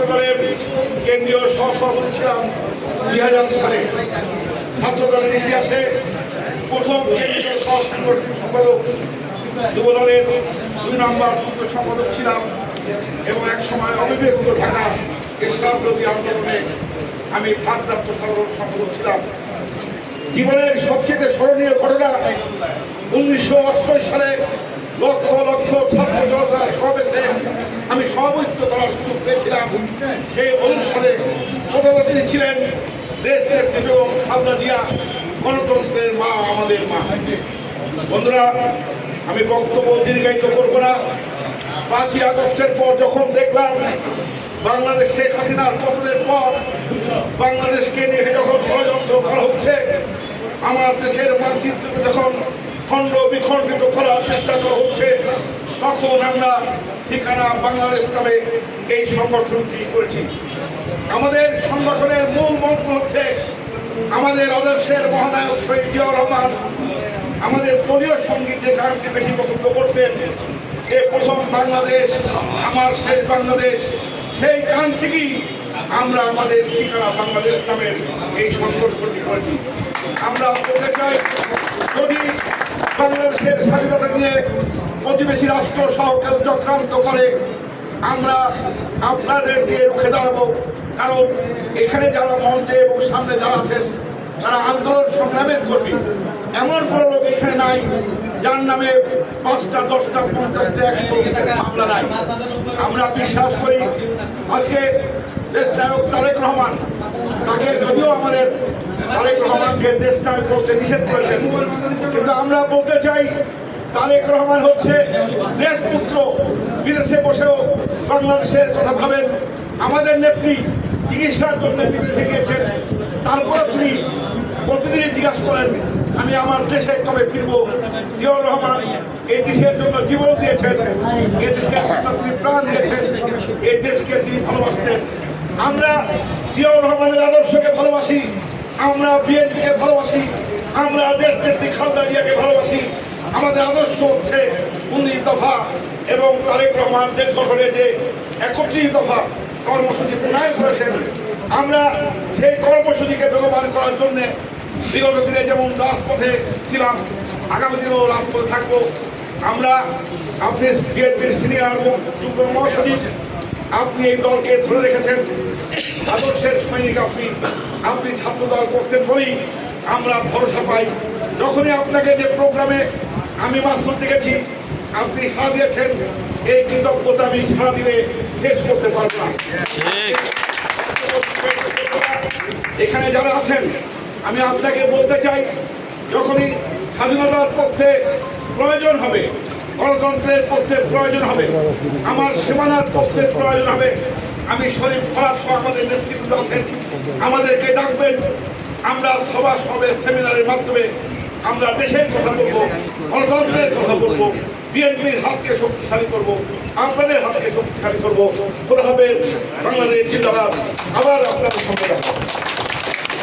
ছাত্রদলের কেন্দ্রীয় সহসভাপতি ছিলাম দুই হাজার সালে ছাত্রদলের ইতিহাসে প্রথম কেন্দ্রীয় সহসাংগঠনিক সম্পাদক, যুবদলের দুই নম্বর যুক্ত সম্পাদক ছিলাম এবং এক সময় অবিবেকিত ঢাকা ইসলাম বিরোধী আন্দোলনে আমি ভারপ্রাপ্ত সাধারণ সম্পাদক ছিলাম। জীবনের সবচেয়ে স্মরণীয় ঘটনা, উনিশশো অষ্টআশি সালে লক্ষ লক্ষ ছাত্র জনতার সমাবেশে আমি সভাপতিত্ব করার সুযোগ পেয়েছিলাম সেই অনুষ্ঠানে অতিথি ছিলেন দেশ নেত্রী বেগম খালদা জিয়া, গণতন্ত্রের মা, আমাদের মা। বন্ধুরা, আমি বক্তব্য দীর্ঘায়িত করব না। পাঁচই আগস্টের পর যখন দেখলাম বাংলাদেশ শেখ হাসিনার পতনের পর বাংলাদেশকে নিয়ে যখন ষড়যন্ত্র করা হচ্ছে, আমার দেশের মানচিত্র যখন খণ্ড বিখণ্ডিত করার চেষ্টা করা হচ্ছে, তখন আমরা ঠিকানা বাংলাদেশ নামে এই সংগঠনটি করেছি। আমাদের সংগঠনের মূল মন্ত্র হচ্ছে আমাদের আদর্শের মহানায়ক শহীদ জিয়াউর রহমান। আমাদের দলীয় সংগীত যে গানটি বেশি পছন্দ করতেন, এ প্রথম বাংলাদেশ, আমার শেষ বাংলাদেশ, সেই গান থেকেই আমরা আমাদের ঠিকানা বাংলাদেশ নামের এই সংগঠনটি করেছি। আমরা বলতে চাই, যদি বাংলাদেশের স্বাধীনতা নিয়ে প্রতিবেশী রাষ্ট্র সহ কেউ চক্রান্ত করে, আমরা আপনাদের দিয়ে রুখে দাঁড়াবো। কারণ এখানে যারা মঞ্চে এবং সামনে যারা আছেন, তারা আন্দোলন সংগ্রামের কর্মী। এমন কোনো লোক এখানে নাই, যার নামে পাঁচটা, দশটা, পঞ্চাশটা, একশো মামলা নাই। আমরা বিশ্বাস করি, আজকে দেশ নায়ক তারেক রহমান, তাকে যদিও আমাদের তারেক রহমানকে দেশ নায়ক বলতে নিষেধ করেছেন। কিন্তু আমরা বলতে চাই, তারেক রহমান হচ্ছে দেশপুত্র। বিদেশে বসেও বাংলাদেশের কথা ভাবেন। আমাদের নেত্রী চিকিৎসার জন্য বিদেশে গিয়েছেন। তারপরে তিনি প্রতিদিনই জিজ্ঞাসা করেন, আমি আমার দেশে কবে ফিরবো? জিয়াউর রহমান, এই দেশের জন্য জীবন দিয়েছেন। দেশের জন্য তিনি প্রাণ দিয়েছেন। এই দেশকে তিনি ভালোবাসতেন। আমরা জিয়াউর রহমানের আদর্শকে ভালোবাসি। আমরা বিএনপিকে ভালোবাসি, আমরা দেশ খালদা জিয়াকে ভালোবাসি। আমাদের আদর্শ হচ্ছে উনিশ দফা এবং তারেক রহমান দেশ গঠনে যে একত্রিশ দফা কর্মসূচি প্রণয়ন করেছেন, আমরা সেই কর্মসূচিকে বেগবান করার জন্যে বিগত দিনে যেমন রাজপথে ছিলাম, আগামী দিনেও রাজপথে থাকব। আমরা, আপনি বিএনপির সিনিয়র যুগ্ম মহাসচিব, আপনি এই দলকে ধরে রেখেছেন। আদর্শের সৈনিক আপনি। আপনি ছাত্র দল করতেন বলেই আমরা ভরসা পাই। যখনই আপনাকে যে প্রোগ্রামে আমি মাসুদ দেখেছি, আপনি সাড়া দিয়েছেন, এই কৃতজ্ঞতা আমি সারা দিনে শেষ করতে পারব না। এখানে যারা আছেন, আমি আপনাকে বলতে চাই, যখনই স্বাধীনতার পক্ষে প্রয়োজন হবে, গণতন্ত্রের পক্ষে প্রয়োজন হবে, আমার সীমানার পক্ষে প্রয়োজন হবে আমি শরীফ খারাপ সহ আমাদের নেতৃত্ব আছেন। আমাদেরকে ডাকবেন। আমরা সভা সবে সেমিনারের মাধ্যমে আমরা দেশের কথা বলব, গণতন্ত্রের কথা বলব, বিএনপির হাতকে শক্তিশালী করব, আপনাদের হাতকে শক্তিশালী করব। খোদা হবে বাংলাদেশ জিন্দাবাদ। আবার আপনাদের সঙ্গে।